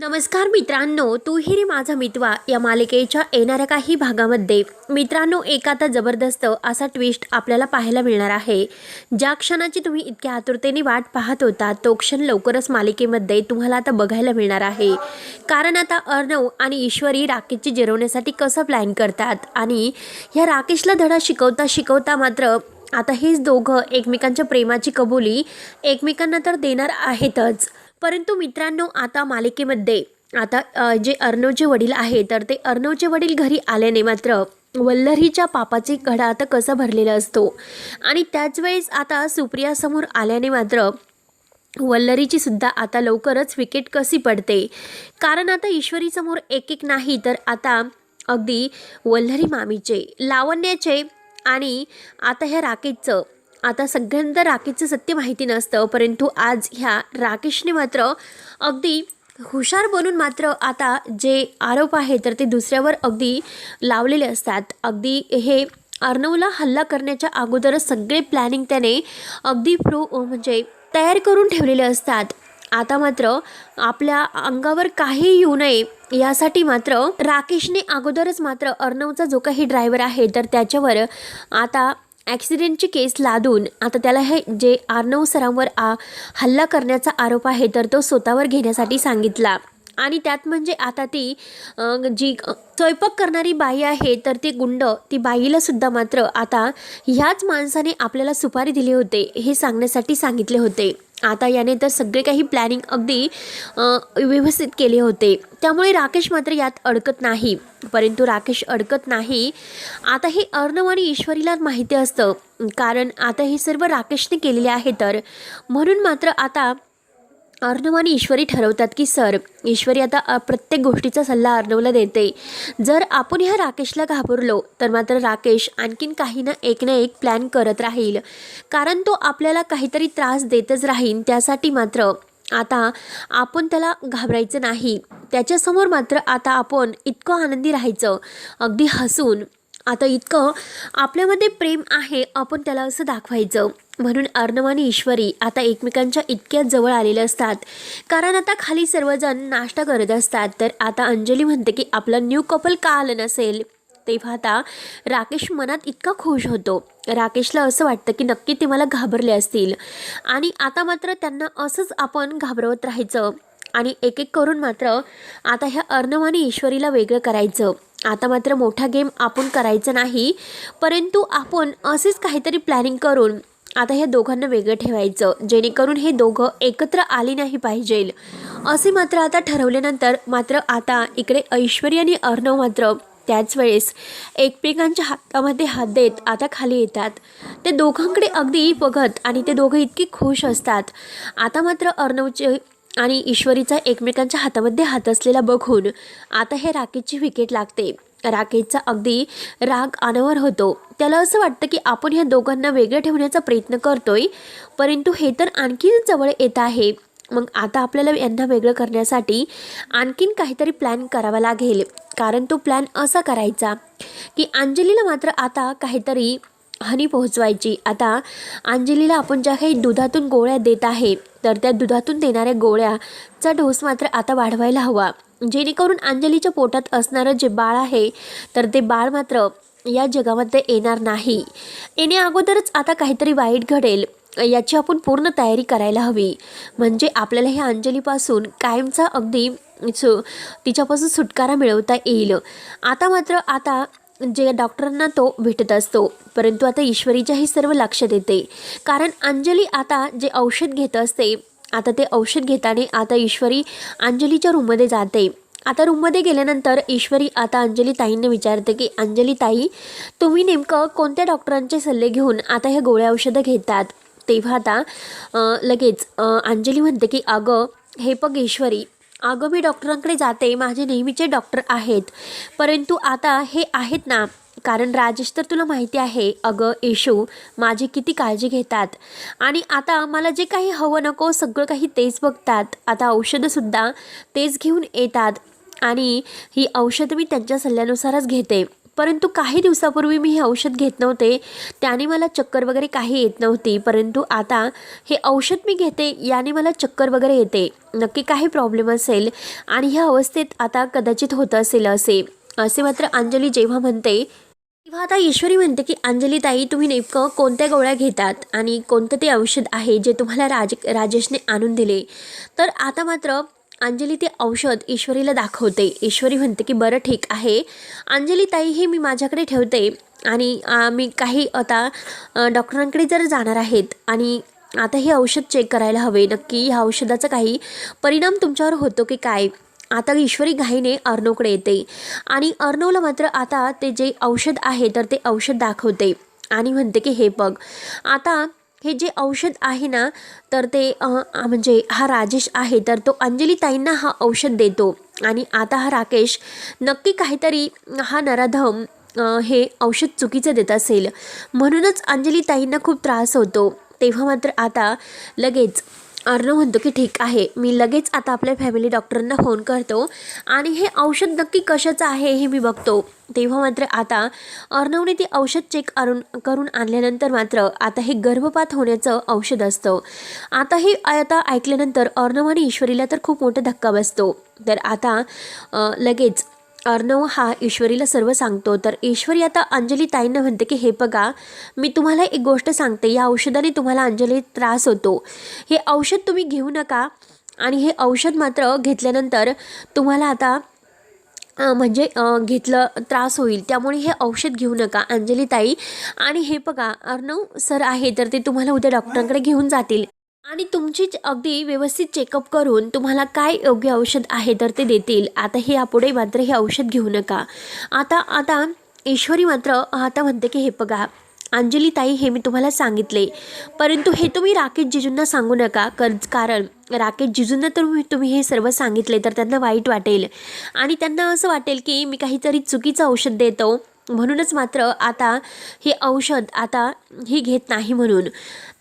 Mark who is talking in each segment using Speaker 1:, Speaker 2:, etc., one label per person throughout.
Speaker 1: नमस्कार मित्रांनो तू ही रे माझा मितवा. या मालिकेच्या येणाऱ्या काही भागामध्ये मित्रांनो एक आता जबरदस्त असा ट्विस्ट आपल्याला पाहायला मिळणार आहे. ज्या क्षणाची तुम्ही इतक्या आतुरतेने वाट पाहत होता तो क्षण लवकरच मालिकेमध्ये तुम्हाला आता बघायला मिळणार आहे. कारण आता अर्णव आणि ईश्वरी राकेशची जिरवण्यासाठी कसं प्लॅन करतात आणि ह्या राकेशला धडा शिकवता शिकवता मात्र आता हेच दोघं एकमेकांच्या प्रेमाची कबुली एकमेकांना तर देणार आहेतच. परंतु मित्रांनो आता मालिकेमध्ये आता जे अर्णवचे वडील आहे तर ते अर्णवचे वडील घरी आल्याने मात्र वल्लरीच्या पापाची घडा आता कसा भरलेला असतो? आणि त्याच वेळेस आता सुप्रियासमोर आल्याने मात्र वल्लरीची सुद्धा आता लवकरच विकेट कशी पडते? कारण आता ईश्वरीसमोर एक एक नाही तर आता अगदी वल्लरी मामीचे लावण्याचे आणि आता ह्या राकेशचं आता सगळ्यांना राकेशचं सत्य माहिती नसतं परंतु आज ह्या राकेशने मात्र अगदी हुशार बनून मात्र आता जे आरोप आहे तर ते दुसऱ्यावर अगदी लावलेले असतात. अगदी हे अर्णवला हल्ला करण्याच्या अगोदरच सगळे प्लॅनिंग त्याने अगदी प्रो म्हणजे तयार करून ठेवलेले असतात. आता मात्र आपल्या अंगावर काही येऊ नये यासाठी मात्र राकेशने अगोदरच मात्र अर्णवचा जो काही ड्रायव्हर आहे तर त्याच्यावर आता ॲक्सिडेंटची केस लादून आता त्याला हे जे आर्नव सरांवर आ हल्ला करण्याचा आरोप आहे तर तो स्वतःवर घेण्यासाठी सांगितला. आणि त्यात म्हणजे आता ती जी स्वयंपाक करणारी बाई आहे तर ती गुंड ती बाईला सुद्धा मात्र आता ह्याच माणसाने आपल्याला सुपारी दिली होते हे सांगण्यासाठी सांगितले होते. आता याने तर सगळे काही प्लॅनिंग अगदी व्यवस्थित केले होते. त्यामुळे राकेश मात्र यात अडकत नाही. परंतु राकेश अडकत नाही. आता हे अर्णव आणि ईश्वरीला माहिती असतं. कारण आता हे सर्व राकेशने केलेले आहे तर. म्हणून मात्र आता अर्णव आणि ईश्वरी ठरवतात की सर ईश्वरी आता प्रत्येक गोष्टीचा सल्ला अर्णवला देते. जर आपण ह्या राकेशला घाबरलो तर मात्र राकेश आणखीन काही ना एक ना एक प्लॅन करत राहील. कारण तो आपल्याला काहीतरी त्रास देतच राहील त्यासाठी मात्र आता आपण त्याला घाबरायचं नाही. त्याच्यासमोर मात्र आता आपण इतकं आनंदी राहायचं. अगदी हसून. आता इतकं आपल्यामध्ये प्रेम आहे आपण त्याला असं दाखवायचं. म्हणून अर्णव आणि ईश्वरी आता एकमेकांच्या इतक्या जवळ आलेले असतात. कारण आता खाली सर्वजण नाश्ता करत असतात. तर आता अंजली म्हणते की आपलं न्यू कपल का आलं नसेल? तेव्हा आता राकेश मनात इतका खुश होतो. राकेशला असं वाटतं की नक्की ते मला घाबरले असतील. आणि आता मात्र त्यांना असंच आपण घाबरवत राहायचं. आणि एक एक करून मात्र आता ह्या अर्णव आणि ईश्वरीला वेगळं करायचं. आता मात्र मोठा गेम आपण करायचं नाही. परंतु आपण असेच काहीतरी प्लॅनिंग करून आता ह्या दोघांना वेगळं ठेवायचं. जेणेकरून हे दोघं एकत्र आले नाही पाहिजे. असे मात्र आता ठरवल्यानंतर मात्र आता इकडे ऐश्वर्य आणि अर्णव मात्र त्याच वेळेस एकमेकांच्या हातामध्ये हात देत आता खाली येतात. ते दोघांकडे अगदी बघत आणि ते दोघं इतके खुश असतात. आता मात्र अर्णवचे आणि ईश्वरीचा एकमेकांच्या हातामध्ये हात असलेला बघून आता हे राकेशची विकेट लागते. राकेशचा अगदी राग अनावर होतो. त्याला असं वाटतं की आपण ह्या दोघांना वेगळं ठेवण्याचा प्रयत्न करतोय परंतु हे तर आणखी जवळ येत आहे. मग आता आपल्याला यांना वेगळं करण्यासाठी आणखीन काहीतरी प्लॅन करावा लागेल. कारण तो प्लॅन असा करायचा की अंजलीला मात्र आता काहीतरी हानी पोहोचवायची. आता अंजलीला आपण ज्या काही दुधातून गोळ्या देत आहे तर त्या दुधातून देणाऱ्या गोळ्याचा डोस मात्र आता वाढवायला हवा. जेणेकरून अंजलीच्या पोटात असणारं जे बाळ आहे तर ते बाळ मात्र या जगामध्ये येणार नाही. येणे अगोदरच आता काहीतरी वाईट घडेल याची आपण पूर्ण तयारी करायला हवी. म्हणजे आपल्याला ह्या अंजलीपासून कायमचा अगदी सु तिच्यापासून सुटकारा मिळवता येईल. आता मात्र आता जे डॉक्टरांना तो भेटत असतो परंतु आता ईश्वरीच्याही सर्व लक्षात येते कारण अंजली आता जे औषध घेत असते आता ते औषध घेताना आता ईश्वरी अंजलीच्या रूममध्ये जाते. आता रूममध्ये गेल्यानंतर ईश्वरी आता अंजली ताईंना विचारते की अंजली ताई तुम्ही नेमकं कोणत्या डॉक्टरांचे सल्ले घेऊन आता ह्या गोळ्या औषधं घेतात? तेव्हा आता लगेच अंजली म्हणते की अगं हे बघ ईश्वरी अगं मी डॉक्टरांकडे जाते माझे नेहमीचे डॉक्टर आहेत परंतु आता हे आहेत ना कारण राजेश तर तुला माहिती आहे अगं येशू माझी किती काळजी घेतात. आणि आता मला जे काही हवं नको सगळं काही तेच बघतात. आता औषधंसुद्धा तेच घेऊन येतात. आणि ही औषधं मी त्यांच्या सल्ल्यानुसारच घेते. परंतु काही दिवसापूर्वी मी हे औषध घेत नव्हते. त्याने मला चक्कर वगैरे काही येत नव्हती. परंतु आता हे औषध मी घेते याने मला चक्कर वगैरे येते. नक्की काही प्रॉब्लेम असेल. आणि ह्या अवस्थेत आता कदाचित होत असेल असे. असे मात्र अंजली जेव्हा म्हणते किंवा आता ईश्वरी म्हणते की अंजली ताई तुम्ही नेमकं कोणत्या गोळ्या घेतात आणि कोणतं ते औषध आहे जे तुम्हाला राज राजेशने आणून दिले? तर आता मात्र अंजली ते औषध ईश्वरीला दाखवते. ईश्वरी म्हणते की बरं ठीक आहे. अंजली ताई हे मी माझ्याकडे ठेवते आणि मी काही आता डॉक्टरांकडे जर जाणार आहेत आणि आता हे औषध चेक करायला हवे नक्की ह्या औषधाचा काही परिणाम तुमच्यावर होतो की काय? आता ईश्वरी घाईने अर्णवकडे येते. आणि अर्णवला मात्र आता ते जे औषध आहे तर ते औषध दाखवते. आणि म्हणते की हे बघ आता हे जे औषध आहे ना तर ते म्हणजे हा राजेश आहे तर तो अंजलीताईंना हा औषध देतो. आणि आता हा राकेश नक्की काहीतरी हा नराधम हे औषध चुकीचं देत असेल. म्हणूनच अंजलीताईंना खूप त्रास होतो. तेव्हा मात्र आता लगेच अर्णव म्हणतो की ठीक आहे. मी लगेच आता आपल्या फॅमिली डॉक्टरांना फोन करतो. आणि हे औषध नक्की कशाचं आहे हे मी बघतो. तेव्हा मात्र आता अर्णवने ते औषध चेक अरुण करून आणल्यानंतर मात्र आता हे गर्भपात होण्याचं औषध असतं. आता हे आता ऐकल्यानंतर अर्णव आणि ईश्वरीला तर खूप मोठा धक्का बसतो. तर आता लगेच अर्णव हा ईश्वरीला सर्व सांगतो. तर ईश्वरी आता अंजली ताईंना म्हणते की हे बघा मी तुम्हाला एक गोष्ट सांगते. या औषधाने तुम्हाला अंजली त्रास होतो. हे औषध तुम्ही घेऊ नका आणि हे औषध मात्र घेतल्यानंतर तुम्हाला आता म्हणजे घेतलं त्रास होईल. त्यामुळे हे औषध घेऊ नका अंजली ताई आणि हे बघा अर्णव सर आहे तर ते तुम्हाला उद्या डॉक्टरांकडे घेऊन जातील. आणि तुमची अगदी व्यवस्थित चेकअप करून तुम्हाला काय योग्य औषध आहे तर ते देतील. आता हे यापुढे मात्र हे औषध घेऊ नका. आता आता ईश्वरी मात्र आता म्हणते की हे बघा अंजली ताई हे मी तुम्हाला सांगितले. परंतु हे तुम्ही राकेश जिजूंना सांगू नका. कर कारण राकेश जिजूंना तर तुम्ही तुम्ही हे सर्व सांगितले तर त्यांना वाईट वाटेल. आणि त्यांना असं वाटेल की मी काहीतरी चुकीचं औषध देतो. म्हणूनच मात्र आता हे औषध आता ही घेत नाही म्हणून.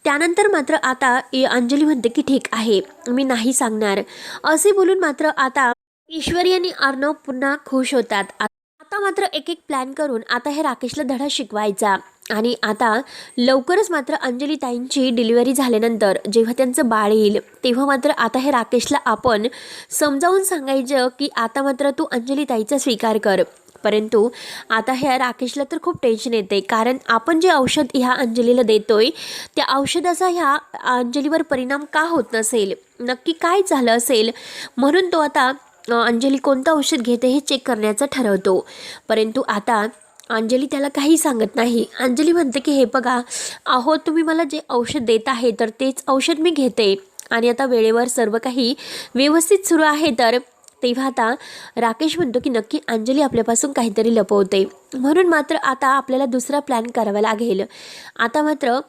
Speaker 1: त्यानंतर मात्र आता ए- अंजली म्हणते की ठीक आहे मी नाही सांगणार. असे बोलून मात्र आता ईश्वरी आणि अर्णव पुन्हा खुश होतात. आता मात्र एक एक प्लॅन करून आता हे राकेशला धडा शिकवायचा. आणि आता लवकरच मात्र अंजली ताईंची डिलिव्हरी झाल्यानंतर जेव्हा त्यांचं बाळ येईल तेव्हा मात्र आता हे राकेशला आपण समजावून सांगायचं की आता मात्र तू अंजली ताईचा स्वीकार कर. परंतु आता ह्या राकेशला तर खूप टेन्शन येते. कारण आपण जे औषध ह्या अंजलीला देतोय त्या औषधाचा ह्या अंजलीवर परिणाम का होत नसेल? नक्की काय झालं असेल? म्हणून तो आता अंजली कोणतं औषध घेते हे चेक करण्याचं ठरवतो. परंतु आता अंजली त्याला काही सांगत नाही. अंजली म्हणते की हे बघा अहो तुम्ही मला जे औषध देत आहे तर तेच औषध मी घेते. आणि आता वेळेवर सर्व काही व्यवस्थित सुरू आहे तर तेव्हा आता राकेश म्हणतो की नक्की अंजली आपल्यापासून काहीतरी लपवते. म्हणून मात्र आता आपल्याला दुसरा प्लॅन करावा लागेल. आता मात्र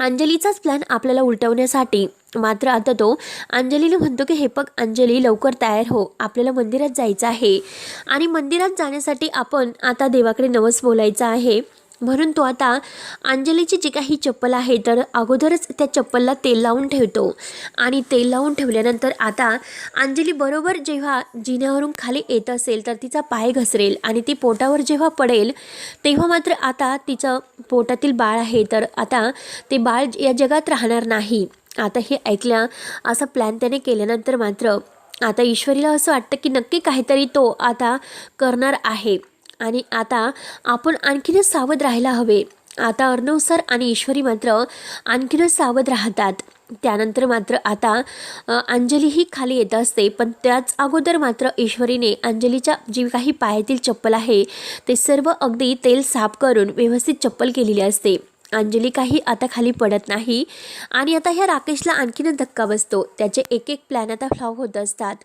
Speaker 1: अंजलीचाच प्लॅन आपल्याला उलटवण्यासाठी मात्र आता तो अंजलीला म्हणतो की हे बघ अंजली लवकर तयार हो. आपल्याला मंदिरात जायचं आहे. आणि मंदिरात जाण्यासाठी आपण आता देवाकडे नवस बोलायचं आहे. म्हणून तो आता अंजलीची जी काही चप्पल आहे तर अगोदरच त्या चप्पलला तेल लावून ठेवतो. आणि तेल लावून ठेवल्यानंतर आता अंजली बरोबर जेव्हा जिन्यावरून खाली येत असेल तर तिचा पाय घसरेल आणि ती पोटावर जेव्हा पडेल तेव्हा मात्र आता तिचं पोटातील बाळ आहे तर आता ते बाळ या जगात राहणार नाही. आता हे ऐकल्या असा प्लॅन त्याने केल्यानंतर मात्र आता ईश्वरीला असं वाटतं की नक्की काहीतरी तो आता करणार आहे. आणि आता आपण आणखीनच सावध राहायला हवे. आता अर्णव सर आणि ईश्वरी मात्र आणखीनच सावध राहतात. त्यानंतर मात्र आता अंजलीही अंजली ही खाली येत असते पण त्याच अगोदर मात्र ईश्वरीने अंजलीच्या जी काही पायातील चप्पल आहे ते सर्व अगदी तेल साफ करून व्यवस्थित चप्पल केलेली असते. अंजली काही आता खाली पडत नाही आणि आता ह्या राकेशला आणखीनच धक्का बसतो. त्याचे एक एक प्लॅन आता फ्लॉप होत असतात.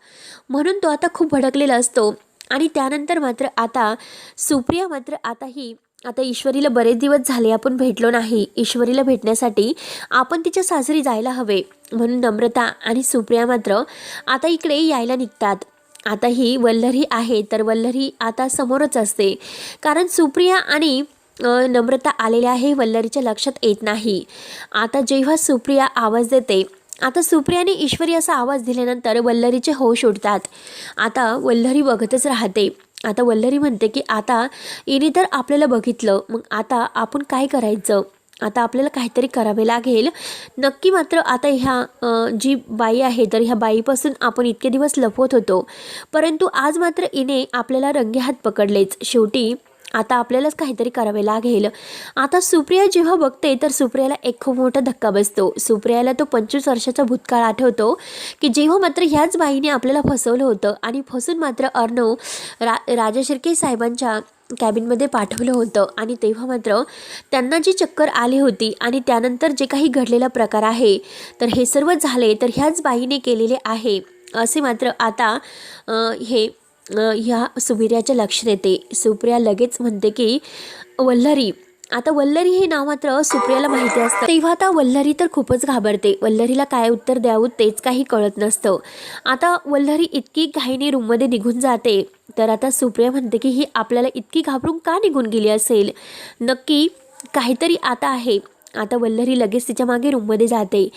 Speaker 1: म्हणून तो आता खूप भडकलेला असतो. आणि त्यानंतर मात्र आता सुप्रिया मात्र आता ही आता ईश्वरीला बरेच दिवस झाले आपण भेटलो नाही. ईश्वरीला भेटण्यासाठी आपण तिच्या सासरी जायला हवे म्हणून नम्रता आणि सुप्रिया मात्र आता इकडे यायला निघतात. आता ही वल्लरी आहे तर वल्लरी आता समोरच असते. कारण सुप्रिया आणि नम्रता आलेल्या आहे वल्लरीच्या लक्षात येत नाही. आता जेव्हा सुप्रिया आवाज देते आता सुप्रियाने ईश्वरी असा आवाज दिल्यानंतर वल्लरीचे होश उडतात. आता वल्लरी बघतच राहते. आता वल्लरी म्हणते की आता इने तर आपल्याला बघितलं. मग आता आपण काय करायचं? आता आपल्याला काहीतरी करावे लागेल. नक्की मात्र आता ह्या जी बाई आहे तर ह्या बाईपासून आपण इतके दिवस लपवत होतो. परंतु आज मात्र इने आपल्याला रंगेहात पकडलेच. शेवटी आता आपल्यालाच काहीतरी करावे लागेल. आता सुप्रिया जेव्हा बघते तर सुप्रियाला एक खूप मोठा धक्का बसतो. सुप्रियाला तो पंचवीस वर्षाचा भूतकाळ आठवतो की जेव्हा मात्र ह्याच बाईने आपल्याला फसवलं होतं आणि फसून मात्र अर्णव रा राजा शिर्के साहेबांच्या कॅबिनमध्ये पाठवलं होतं आणि तेव्हा मात्र त्यांना जी चक्कर आली होती आणि त्यानंतर जे काही घडलेला प्रकार आहे तर हे सर्व झाले तर ह्याच बाईने केलेले आहे. असे मात्र आता हे ह्या सुप्रियाच्या लक्षात येते. सुप्रिया लगेच म्हणते की वल्लरी आता वल्लरी हे नाव मात्र सुप्रियाला माहिती असतं. तेव्हा आता वल्लरी तर खूपच घाबरते. वल्लरीला काय उत्तर द्यावं तेच काही कळत नसतं. आता वल्लरी इतकी घाईने रूममध्ये निघून जाते. तर आता सुप्रिया म्हणते की ही आपल्याला इतकी घाबरून का निघून गेली असेल? नक्की काहीतरी आता आहे. आता वल्लरी लगेच तिच्यामागे रूममध्ये जाते.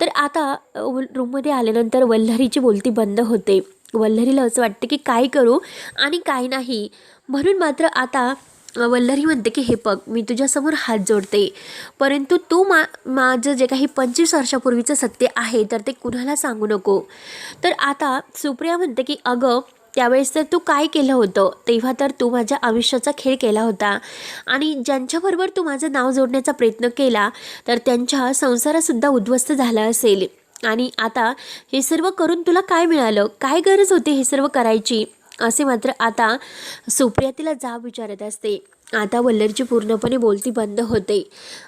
Speaker 1: तर आता व- रूममध्ये आल्यानंतर वल्लरीची बोलती बंद होते. वल्लरीला असं वाटतं की काय करू आणि काय नाही. म्हणून मात्र आता वल्लरी म्हणते की हे बघ मी तुझ्यासमोर हात जोडते. परंतु तू मा माझं जे काही पंचवीस वर्षापूर्वीचं सत्य आहे तर ते कुणाला सांगू नको? तर आता सुप्रिया म्हणते की अगं त्यावेळेस तर तू काय केलं होतं? तेव्हा तर तू माझ्या आयुष्याचा खेळ केला होता. आणि ज्यांच्याबरोबर तू माझं नाव जोडण्याचा प्रयत्न केला तर त्यांच्या संसारासुद्धा उद्ध्वस्त झाला असेल. आणि आता हे सर्व करून तुला काय मिळालं? काय गरज होती हे सर्व करायची? असे मात्र आता सुप्रिया तिला जाब विचारत असते. आता वल्लरची पूर्णपणे बोलती बंद होते.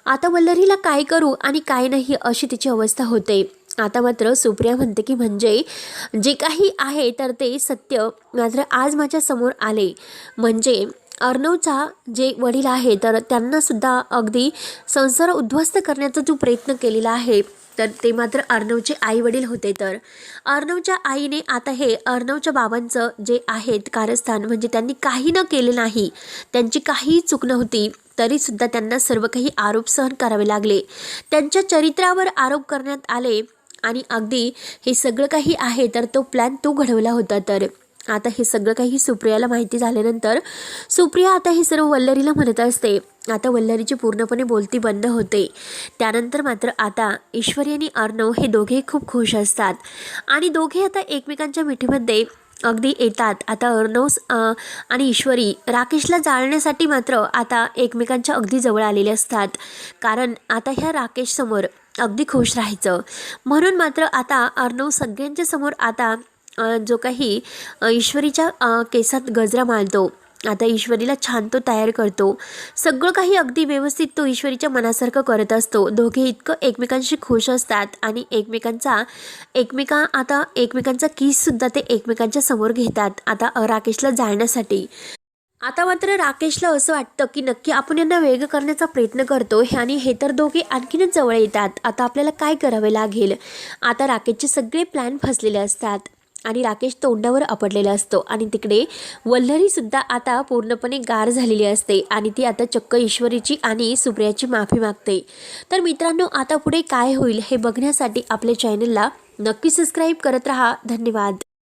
Speaker 1: आता वल्लरीला काय करू आणि काय नाही अशी तिची अवस्था होते. आता मात्र सुप्रिया म्हणते की म्हणजे जे काही आहे तर ते सत्य. मात्र आज माझ्यासमोर आले. म्हणजे अर्णवचा जे वडील आहे तर त्यांनासुद्धा अगदी संसार उद्ध्वस्त करण्याचा जो प्रयत्न केलेला आहे. तर ते मात्र अर्णवचे आई वडील होते तर. अर्णवच्या आईने आता हे अर्णवच्या बाबांचं जे आहेत कारस्थान म्हणजे त्यांनी काही न केले नाही त्यांची काहीही चूक नव्हती तरीसुद्धा त्यांना सर्व काही आरोप सहन करावे लागले. त्यांच्या चरित्रावर आरोप करण्यात आले आणि अगदी हे सगळं काही आहे तर तो प्लॅन तो घडवला होता तर. आता हे सगळं काही सुप्रियाला माहिती झाल्यानंतर सुप्रिया आता हे सर्व वल्लरीला म्हणत असते. आता वल्लरीची पूर्णपणे बोलती बंद होते. त्यानंतर मात्र आता ईश्वरी आणि अर्णव हे दोघे खूप खुश असतात. आणि दोघे आता एकमेकांच्या मिठीमध्ये अगदी येतात. आता अर्णव आणि ईश्वरी राकेशला जाळण्यासाठी मात्र आता एकमेकांच्या अगदी जवळ आलेले असतात. कारण आता ह्या राकेशसमोर अगदी खुश राहायचं. म्हणून मात्र आता अर्णव सगळ्यांच्या समोर आता जो काही ईश्वरीच्या केसात गजरा माळतो आता ईश्वरीला छान तो तयार करतो. सगळं काही अगदी व्यवस्थित तो ईश्वरीच्या मनासारखं करत असतो. दोघे इतकं एकमेकांशी खुश असतात आणि एकमेकांचा एकमेका आता एकमेकांचा किससुद्धा ते एकमेकांच्या समोर घेतात. आता राकेशला जाळण्यासाठी. आता मात्र राकेशला असं वाटतं की नक्की आपण यांना वेगळं करण्याचा प्रयत्न करतो. आणि हे तर दोघे आणखीनच जवळ येतात. आता आपल्याला काय करावे लागेल? आता राकेशचे सगळे प्लॅन फसलेले असतात. आणि राकेश तोंडावर आपडलेला असतो. आणि तिकडे वल्लरीसुद्धा आता पूर्णपणे गार झालेली असते आणि ती आता चक्क ईश्वरीची आणि सुप्रियाची माफी मागते. तर मित्रांनो आता पुढे काय होईल हे बघण्यासाठी आपल्या चॅनलला नक्की सबस्क्राईब करत राहा. धन्यवाद.